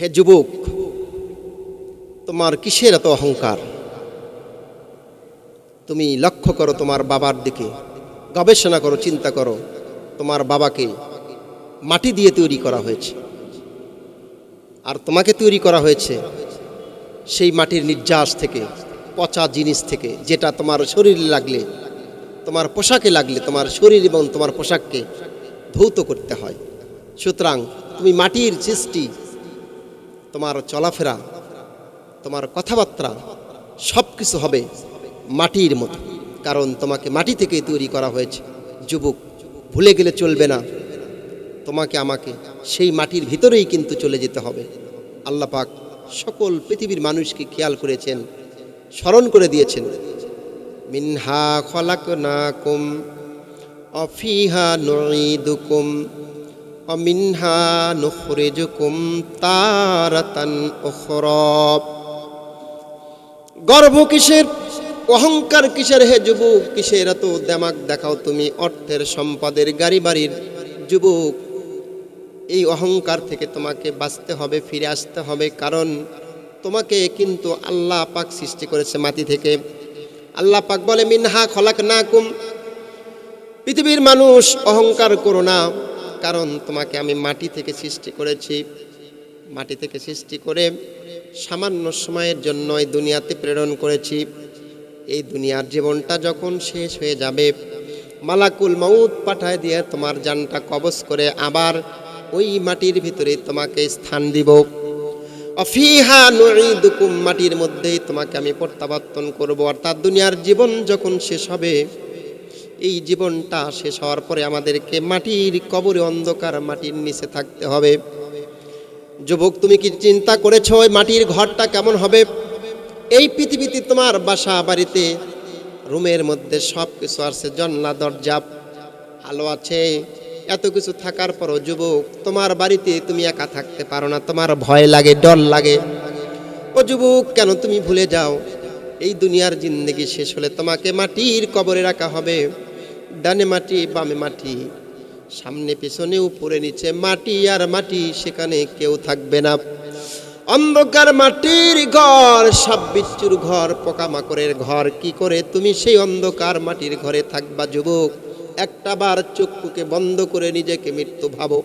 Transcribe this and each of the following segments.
হে যুবক, তোমার কিসের এত অহংকার? তুমি লক্ষ্য করো তোমার বাবার দিকে, গবেষণা করো, চিন্তা করো, তোমার বাবাকে মাটি দিয়ে তৈরি করা হয়েছে। আর তোমাকে তৈরি করা হয়েছে সেই মাটির নির্যাস থেকে, পচা জিনিস থেকে, যেটা তোমার শরীরে লাগলে, তোমার পোশাকে লাগলে, তোমার শরীর এবং তোমার পোশাককে ধৌত করতে হয়। সুতরাং তুমি মাটির সৃষ্টি তোমার চলাফেরা, তোমার কথাবার্তা সব কিছু হবে মাটির মতো। কারণ তোমাকে মাটি থেকে তৈরি করা হয়েছে। যুবক, ভুলে গেলে চলবে না। তোমাকে আমাকে সেই মাটির ভিতরেই কিন্তু চলে যেতে হবে। আল্লাহ পাক সকল পৃথিবীর মানুষকে খেয়াল করেছেন, স্মরণ করে দিয়েছেন। মিনহা খলাক না কুম অফিহা নুইদুকুম অমিনহা নুখরিজুকুম তারাতান উখরব গর্ব কিসের? অহংকার কিসের? হে যুবক, কিসের এত দেমাক দেখাও তুমি? অর্থের সম্পদের গাড়ি বাড়ির যুবক, এই অহংকার থেকে তোমাকে বাঁচতে হবে, ফিরে আসতে হবে। কারণ তোমাকে কিন্তু আল্লাহ পাক সৃষ্টি করেছে মাটি থেকে। আল্লাহ পাক বলে, মিনহা খলাক না কুম পৃথিবীর মানুষ অহংকার করো না। কারণ তোমাকে আমি মাটি থেকে সৃষ্টি করেছি। মাটি থেকে সৃষ্টি করে সামান্য সময়ের জন্য এই দুনিয়াতে প্রেরণ করেছি। এই দুনিয়ার জীবনটা যখন শেষ হয়ে যাবে, মালাকুল মাউত পাঠায় দিয়ে তোমার জানটা কবজ করে আবার ওই মাটির ভিতরে তোমাকে স্থান দিব। অফিহা নুইদুকুম মাটির মধ্যেই তোমাকে আমি প্রত্যাবর্তন করব। অর্থাৎ দুনিয়ার জীবন যখন শেষ হবে এই জীবনটা শেষ হওয়ার পরে আমাদেরকে মাটির কবরে অন্ধকার মাটির নিচে থাকতে হবে। যুবক, তুমি কি চিন্তা করেছ ওই মাটির ঘরটা কেমন হবে? এই পৃথিবীতে তোমার বাসা বাড়িতে রুমের মধ্যে সব কিছু আছে, জন্লা, দরজা, আলো আছে। এত কিছু থাকার পরও যুবক, তোমার বাড়িতে তুমি একা থাকতে পারো না, তোমার ভয় লাগে, ডর লাগে। ও যুবক, কেন তুমি ভুলে যাও? এই দুনিয়ার জিন্দগি শেষ হলে তোমাকে মাটির কবরে রাখা হবে। ডানে মাটি, বামে মাটি, সামনে, পিছনে, উপরে, নিচে, মাটি আর মাটি, সেখানে কেউ থাকবে না। অন্ধকার মাটির ঘর, সাপ বিচ্ছুর ঘর, পোকামাকড়ের ঘর, কি করে তুমি সেই অন্ধকার মাটির ঘরে থাকবা যুবক? একটা বার চক্ষুকে বন্ধ করে নিজেকে মৃত্যু ভাবো।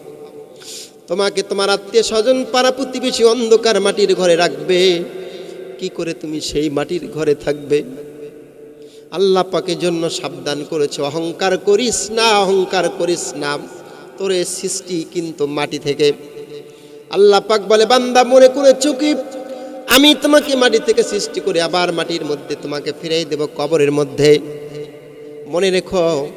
তোমাকে তোমার আত্মীয় স্বজন পাড়া প্রতিবেশী অন্ধকার মাটির ঘরে রাখবে। কি করে তুমি সেই মাটির ঘরে থাকবে? আল্লাহ পাকের জন্য সাবধান করেছে, অহংকার করিস না, অহংকার করিস না। তোরে সৃষ্টি কিন্তু মাটি থেকে। আল্লাহ পাক বলে, বান্দা মনে করে চুকি আমি তোমাকে মাটি থেকে সৃষ্টি করে, আবার মাটির মধ্যে তোমাকে ফিরিয়ে দেব কবরের মধ্যে। মনে রেখো,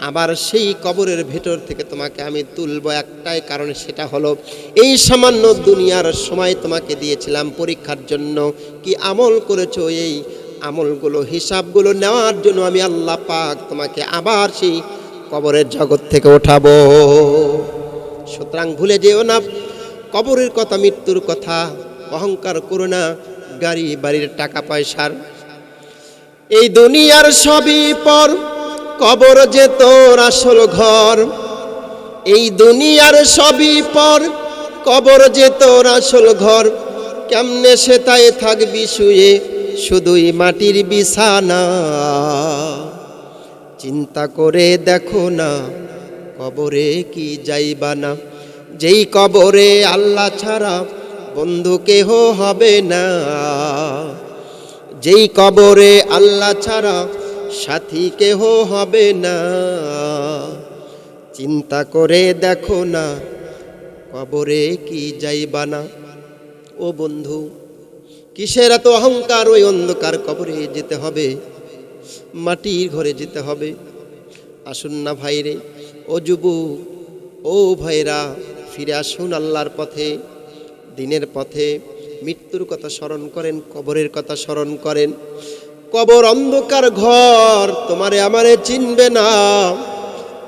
আবার সেই কবরের ভেতর থেকে তোমাকে আমি তুলব একটাই কারণ, সেটা হলো, এই সামান্য দুনিয়ার সময় তোমাকে দিয়েছিলাম পরীক্ষার জন্য। কি আমল করেছ এই আমলগুলো, হিসাবগুলো নেওয়ার জন্য আমি আল্লাহ পাক তোমাকে আবার সেই কবরের জগৎ থেকে ওঠাবো। সুতরাং ভুলে যেও না, কবরের কথা, মৃত্যুর কথা, অহংকার করো না, গাড়ি, বাড়ির টাকা পয়সার। এই দুনিয়ার সবই পর, কবর যে তোর আসল ঘর। এই দুনিয়ার সবই পর, কবর যে তোর আসল ঘর। কেমনে সে তাই থাকবি শুয়ে শুধুই মাটির বিছানা। চিন্তা করে দেখো না, কবরে কি যাইবা না? যেই কবরে আল্লাহ ছাড়া বন্ধু কেহ হবে না। যেই কবরে আল্লাহ ছাড়া সাথী কেহ হবে না। চিন্তা করে দেখো না, কবরে কি যাইবা না? ও বন্ধু কিসের এত অহংকার ওই অন্ধকার কবরে যেতে হবে? মাটির ঘরে যেতে হবে। আসুন না ভাইরে, ও যুবু ও ভাইরা, ফিরে আসুন আল্লাহর পথে, দিনের পথে। মৃত্যুর কথা স্মরণ করেন, কবরের কথা স্মরণ করেন। কবর অন্ধকার ঘর, তোমারে আমারে চিনবে না,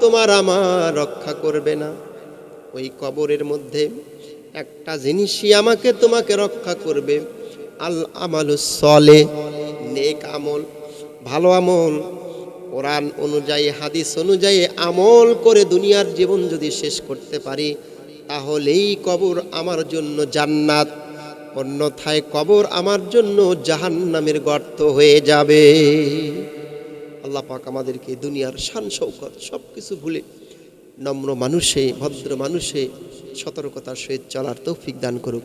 তোমার আমার রক্ষা করবে না। ওই কবরের মধ্যে একটা জিনিসই আমাকে তোমাকে রক্ষা করবে। আল আমালু সলে, নেক আমল, ভালো আমল। কোরআন অনুযায়ী, হাদিস অনুযায়ী আমল করে দুনিয়ার জীবন যদি শেষ করতে পারি, তাহলেই কবর আমার জন্য জান্নাত। অন্যথায় কবর আমার জন্য জাহান্নামের গর্ত হয়ে যাবে। আল্লাহ পাক আমাদেরকে দুনিয়ার শান, শৌকত সব কিছু ভুলে নম্র মানুষে, ভদ্র মানুষে সতর্কতার সহিত চলার তৌফিক দান করুক।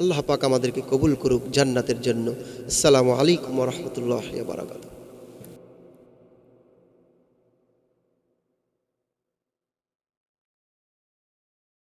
আল্লাহ পাক আমাদেরকে কবুল করুক জান্নাতের জন্য। আসসালামু আলাইকুম রহমতুল্লাহ বারাকাত